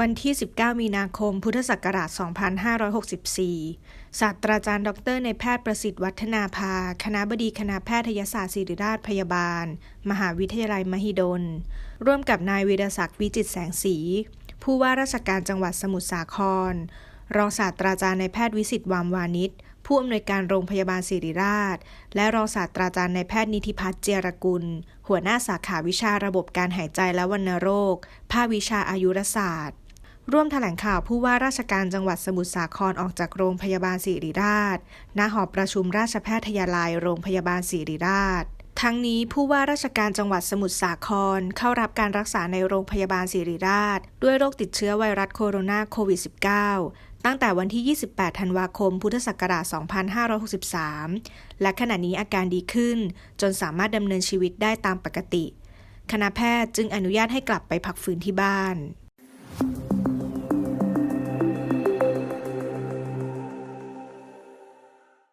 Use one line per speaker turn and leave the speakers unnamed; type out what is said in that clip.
วันที่ 19 มีนาคม พุทธศักราช 2564 ศาสตราจารย์ดรในแพทย์ประสิทธิ์วัฒนาภา คณะบดีคณะแพทยศาสตร์ศิริราชพยาบาล มหาวิทยาลัยมหิดล ร่วมกับนายวีรศักดิ์วิจิตแสงสี ผู้ว่าราชการจังหวัดสมุทรสาคร รองศาสตราจารย์ในแพทย์วิสิตวามวานิชผู้อำนวยการโรงพยาบาลศิริราช และรองศาสตราจารย์ในแพทย์นิติพัฒน์เจียรกุล หัวหน้าสาขาวิชาระบบการหายใจและวัณโรค ภาควิชาอายุรศาสตร์ ร่วมแถลงข่าวผู้ว่าราชการจังหวัดสมุทรสาครออกจากโรงพยาบาลศิริราช ณ หอประชุมราชแพทยาลัยโรงพยาบาลศิริราช ทั้งนี้ผู้ว่าราชการจังหวัดสมุทรสาครเข้ารับการรักษาในโรงพยาบาลศิริราช ด้วยโรคติดเชื้อไวรัสโคโรนาโควิด -19 ตั้งแต่วันที่ 28 ธันวาคม พุทธศักราช 2563 และขณะนี้อาการดีขึ้น จนสามารถดำเนินชีวิตได้ตามปกติ คณะแพทย์จึงอนุญาตให้กลับไปพักฟื้นที่บ้าน